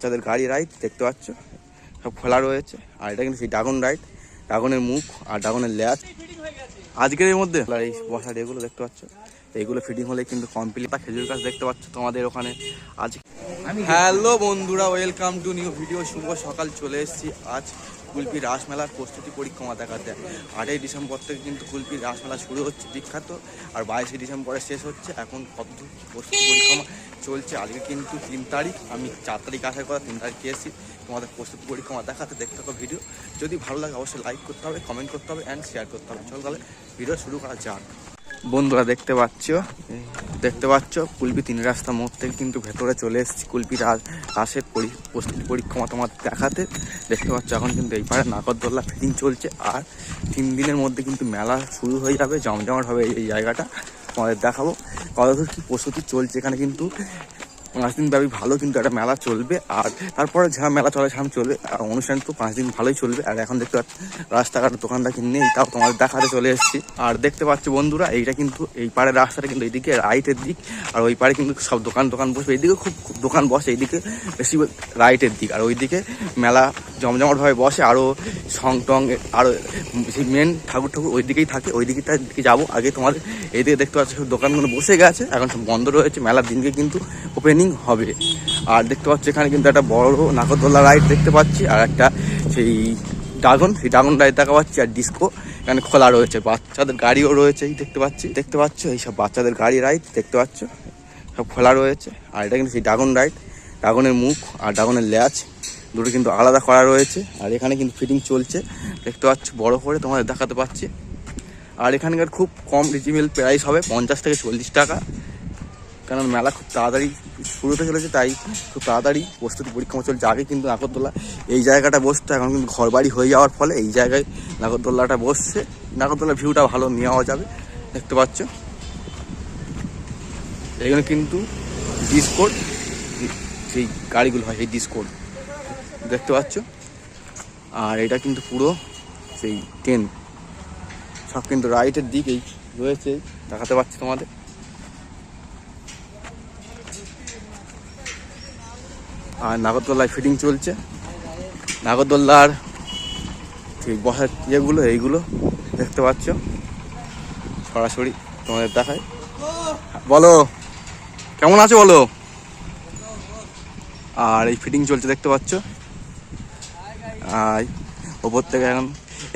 বাচ্চাদের গাড়ি রাইড দেখতে পাচ্ছ? সব খোলা রয়েছে। আর এটা কিন্তু সেই ড্রাগন রাইড ড্রাগনের মুখ আর ড্রাগনের ল্যাচ আজকের এর মধ্যে এই বসার এগুলো দেখতে পাচ্ছ? এইগুলো ফিটিং হলে কিন্তু কমপ্লিট বা খেজুর গাছ দেখতে পাচ্ছ তোমাদের ওখানে। আজ হ্যালো বন্ধুরা ওয়েলকাম টু নিউ ভিডিও শুভ সকাল চলে এসেছি আজ কুলপি রাসমেলার প্রস্তুতি পরিক্রমা দেখাতে। আটই ডিসেম্বর থেকে কিন্তু কুলপি রাসমেলা শুরু হচ্ছে, বিখ্যাত। আর বাইশে ডিসেম্বরে শেষ হচ্ছে, এখন কত প্রস্তুতি পরিক্রমা চলছে, আজকে কিন্তু তিন তারিখ। আমি চার তারিখ আসার কথা তিন তারিখ এসেছি, তোমাদের প্রস্তুতি পরিক্রমা দেখাতে, দেখতে থাকো ভিডিও। যদি ভালো লাগে, অবশ্যই লাইক করতে হবে কমেন্ট করতে হবে অ্যান্ড শেয়ার করতে হবে। চল তাহলে, ভিডিও শুরু করা যাক। বন্ধুরা দেখতে পাচ্ছ? দেখতে পাচ্ছ? কুলপি তিন রাস্তা মোড় থেকে কিন্তু ভেতরে চলে এসেছি। কুলপি রাস রাসের পরি প্রস্তুতি পরিক্রমা তোমাদের দেখাতে। দেখতে পাচ্ছ, এখন কিন্তু এই পাড়ে নাগরদোল্লা ফিটিং চলছে। আর তিন দিনের মধ্যে কিন্তু মেলা শুরু হয়ে যাবে, জমজমাট হবে এই- এই জায়গাটা। তোমাদের দেখাবো। কতদূর কী প্রস্তুতি চলছে এখানে কিন্তু পাঁচ দিন ব্যাপী ভালো কিন্তু একটা মেলা চলবে। আর তারপরে যা মেলা চলে সামনে চলবে। আর অনুষ্ঠান তো পাঁচ দিন ভালোই চলবে। আর এখন দেখতে পাচ্ছি, রাস্তাঘাট দোকানটা কি নেই, তাও তোমার দেখাতে চলে এসেছি। আর দেখতে পাচ্ছি বন্ধুরা, এইটা কিন্তু এই পাড়ের রাস্তাটা কিন্তু এইদিকে রাইটের দিক। আর ওই পাড়ে কিন্তু সব দোকান দোকান বসবে এইদিকে খুব দোকান বসে, এইদিকে বেশি রাইটের দিক। আর ওইদিকে মেলা জমজমাটভাবে বসে আরও সং টং আরও মেন ঠাকুর ঠাকুর ওই দিকেই থাকে ওই দিকে দিকে যাব। আগে তোমাদের এইদিকে দেখতে পাচ্ছ দোকানগুলো বসে গেছে, এখন সব বন্ধ রয়েছে, মেলার দিনকে কিন্তু ওপেনিং হবে। আর দেখতে পাচ্ছ, এখানে কিন্তু একটা বড় নাগরদোল্লা রাইড দেখতে পাচ্ছি, আর একটা সেই ড্রাগন সেই ড্রাগন রাইড দেখা পাচ্ছি, আর ডিস্কো এখানে খোলা রয়েছে। বাচ্চাদের গাড়িও রয়েছে, এই দেখতে পাচ্ছি। দেখতে পাচ্ছ, এই সব বাচ্চাদের গাড়ি রাইড দেখতে পাচ্ছ, সব খোলা রয়েছে। আর এটা কিন্তু সেই ড্রাগন রাইড ড্রাগনের মুখ আর ড্রাগনের ল্যাচ দুটো কিন্তু আলাদা করা রয়েছে। আর এখানে কিন্তু ফিটিং চলছে। দেখতে পাচ্ছ, বড় করে তোমাদের দেখাতে পাচ্ছি। আর এখানকার খুব কম রিজনেবল প্রাইস হবে, পঞ্চাশ থেকে চল্লিশ টাকা। কারণ মেলা খুব তাড়াতাড়ি শুরু হতে চলেছে, তাই খুব তাড়াতাড়ি প্রস্তুতি পরীক্ষা চলছে। আগে কিন্তু নাগরদোল্লা এই জায়গাটা বসতো, এখন কিন্তু ঘর বাড়ি হয়ে যাওয়ার ফলে এই জায়গায় নাগরদোল্লাটা বসছে। নাগরদোল্লার ভিউটা ভালো নেওয়া যাবে। দেখতে পাচ্ছ। এখানে কিন্তু ডিসকোড সেই গাড়িগুলো হয়, সেই ডিসকোড দেখতে পাচ্ছ? আর এটা কিন্তু পুরো সেই ট্রেন সব কিন্তু রাইটের দিকেই রয়েছে, দেখাতে পাচ্ছি তোমাদের। আর নাগরদোল্লায় ফিটিং চলছে। নাগরদোল্লার সেই বসার ইয়েগুলো, এইগুলো দেখতে পাচ্ছ? সরাসরি তোমাদের দেখায়। বলো, কেমন আছো বলো? আর এই ফিটিং চলছে, দেখতে পাচ্ছ? আর ওপর থেকে এখন।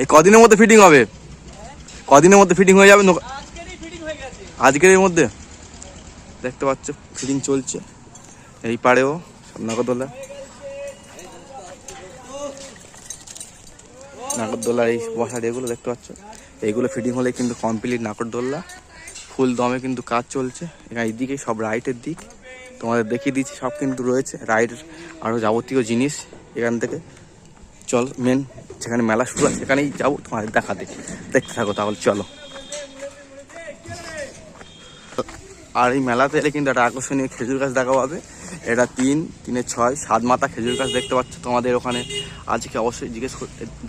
এই কদিনের মধ্যে ফিটিং হবে? কদিনের মধ্যে ফিটিং হয়ে যাবে? আজকের এর মধ্যে? দেখতে পাচ্ছ ফিটিং চলছে। এই পাড়েও নাগরদোলা নাগরদোলার এই বসার এগুলো দেখতে পাচ্ছ? এইগুলো ফিটিং হলে কিন্তু কমপ্লিট নাগরদোল্লা ফুল দমে কিন্তু কাজ চলছে। এখানে এইদিকে সব রাইটের দিক। তোমাদের দেখিয়ে দিচ্ছি সব কিন্তু রয়েছে। রাইডের আরও যাবতীয় জিনিস এখান থেকে। চল মেন যেখানে মেলা শুরু হয় সেখানেই যাব, তোমাদের দেখাতে দেখতে থাকো তাহলে, চলো। আর এই মেলাতে এলে কিন্তু একটা আকর্ষণীয় খেজুর গাছ দেখা পাবে এটা তিন, তিনে ছয়, সাত মাথা খেজুর গাছ দেখতে পাচ্ছ তোমাদের ওখানে। আজকে অবশ্যই জিজ্ঞেস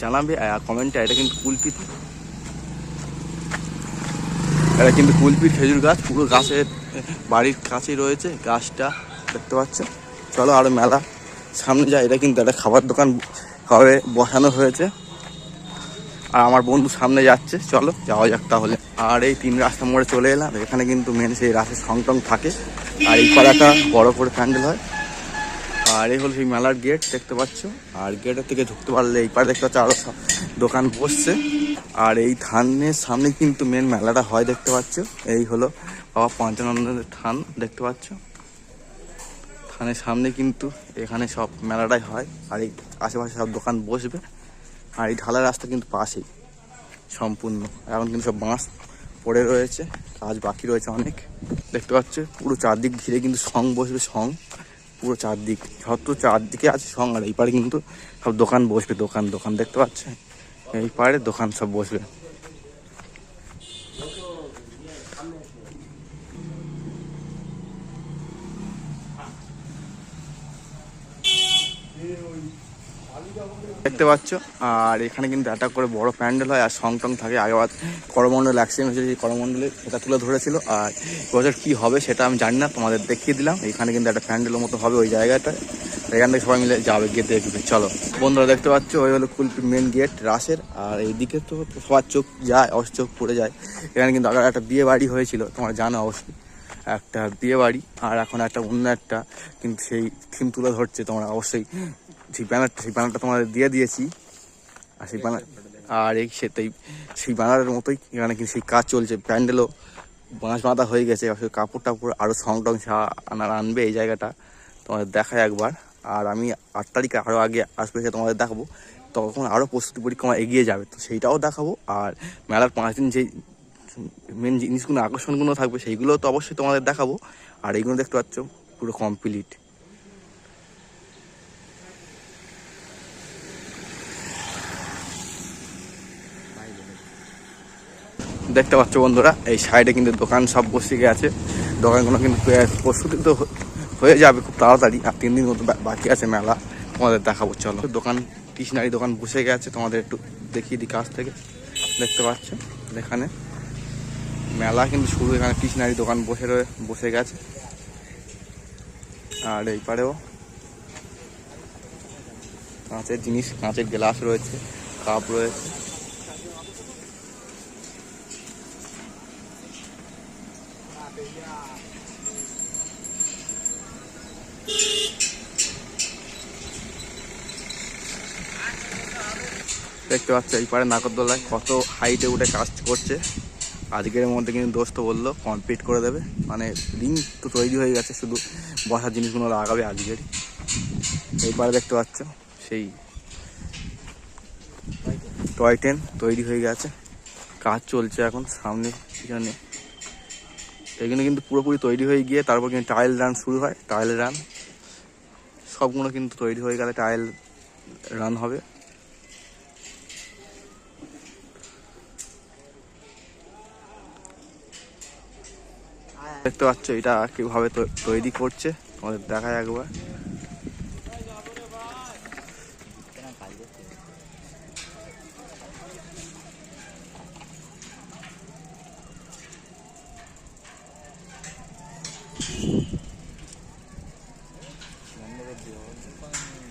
জানাবে, আর কমেন্টে এটা কিন্তু কুলপি এটা কিন্তু কুলপির খেজুর গাছ, পুরো গাছের, বাড়ির কাছেই রয়েছে গাছটা, দেখতে পাচ্ছ? চলো আরও মেলা সামনে যায়, এটা কিন্তু একটা খাবার দোকান। খাবারে বসানো হয়েছে। আর আমার বন্ধু সামনে যাচ্ছে। চলো, যাওয়া যাক তাহলে। আর এই তিন রাস্তা মোড়ে চলে এলাম। এখানে কিন্তু মেন সেই রাস্তার সংটং থাকে। আর এই পাড়াটা বড় করে প্যান্ডেল হয়। আর এই হলো সেই মেলার গেট, দেখতে পাচ্ছ। আর গেটের থেকে ঢুকতে পারলে এই পাড়ে দেখতে পাচ্ছ আরও সব দোকান বসছে। আর এই থানের সামনে কিন্তু মেন মেলাটা হয়, দেখতে পাচ্ছ। এই হলো বাবা পঞ্চানন্দের থান, দেখতে পাচ্ছ। থানের সামনে কিন্তু এখানে সব মেলাটাই হয়, আর এই আশেপাশে সব দোকান বসবে, আর এই ঢালা রাস্তা কিন্তু পাশেই, সম্পূর্ণ। এখন কিন্তু সব বাঁশ পড়ে রয়েছে, কাজ বাকি রয়েছে অনেক। দেখতে পাচ্ছ, পুরো চারদিক ঘিরে কিন্তু সং বসবে, সং। পুরো চারদিক, যত চারদিকে আছে সং, আর এই পারে কিন্তু সব দোকান বসবে, দোকান দোকান, দেখতে পাচ্ছে? এই পারে দোকান সব বসবে। দেখতে পাচ্ছ। আর এখানে কিন্তু একটা করে বড় প্যান্ডেল হয়, আর সং টং থাকে আগেবার করমণ্ডল, অ্যাক্সিডেন্ট হয়েছে সেই করমণ্ডলে সেটা তুলে ধরেছিল। আর এবছর কী হবে সেটা আমি জানি না, তোমাদের দেখিয়ে দিলাম। এখানে কিন্তু একটা প্যান্ডেলের মতো হবে ওই জায়গাটায়। এখান থেকে সবাই মিলে যাবে, গিয়ে দেখবে। চলো। বন্ধুরা দেখতে পাচ্ছ, ওই হলো কুলপি মেন গেট, রাসের। আর এইদিকে তো সবার চোখ যায় অস চোখ পড়ে যায়। এখানে কিন্তু আগে একটা বিয়ে বাড়ি হয়েছিল, তোমরা জানো অবশ্যই। একটা বিয়ে বাড়ি, আর এখন একটা অন্য একটা কিন্তু সেই থিম তুলে ধরছে তোমরা অবশ্যই। সেই ব্যানারটা সেই ব্যানারটা তোমাদের দিয়ে দিয়েছি। আর সেই ব্যানার আর এই সেটাই সেই ব্যানারের মতোই এখানে কিন্তু সেই কাজ চলছে। প্যান্ডেলও বাঁশ বাঁধা হয়ে গেছে। কাপড় টাপড় আরও সং টং আনার আনবে এই জায়গাটা। তোমাদের দেখায় একবার। আর আমি আট তারিখে আরও আগে আসবে সে তোমাদের দেখাবো। তখন আরও প্রস্তুতি পরীক্ষা আমার এগিয়ে যাবে। তো সেইটাও দেখাবো। আর মেলার পাঁচ দিন যেই মেন জিনিসগুলো আকর্ষণগুলো থাকবে সেইগুলো তো অবশ্যই তোমাদের দেখাবো। আর এইগুলো দেখতে পাচ্ছ পুরো কমপ্লিট দেখতে পাচ্ছ বন্ধুরা, এই সাইডে কিন্তু দোকান সব বসে গেছে দোকানগুলো কিন্তু প্রস্তুতি তো হয়ে যাবে খুব তাড়াতাড়ি, আর তিন দিন মতো বাকি আছে মেলা। তোমাদের দেখাবো, চলো। দোকান, স্টেশনারি দোকান বসে গেছে, তোমাদের একটু দেখিয়ে দিই কাছ থেকে। দেখতে পাচ্ছ, এখানে। মেলা কিন্তু শুরু, এখানে স্টেশনারি দোকান বসে রয়ে বসে গেছে। আর এই পারেও কাঁচের জিনিস, কাঁচের গ্লাস রয়েছে, কাপ রয়েছে। দেখতে পাচ্ছ এই পারে নাগরদোলায় কত হাইটে উঠে কাজ করছে। আজকের মধ্যে কিন্তু দোস্ত বলল কমপ্লিট করে দেবে। মানে রিং তো তৈরি হয়ে গেছে, শুধু বসার জিনিসগুলো লাগাবে আজকের। এই পারে দেখতে পাচ্ছ, সেই টয় ট্রেন তৈরি হয়ে গেছে। কাজ চলছে এখন, সামনে, পিছনে। এখানে কিন্তু পুরোপুরি তৈরি হয়ে গিয়ে তারপর কিন্তু টাইল রান শুরু হয় টাইল রান সবগুলো কিন্তু তৈরি হয়ে গেলে টাইল রান হবে। দেখতে পাচ্ছ এটা কীভাবে তৈরি করছে তোমাদের দেখা একবার Thank you.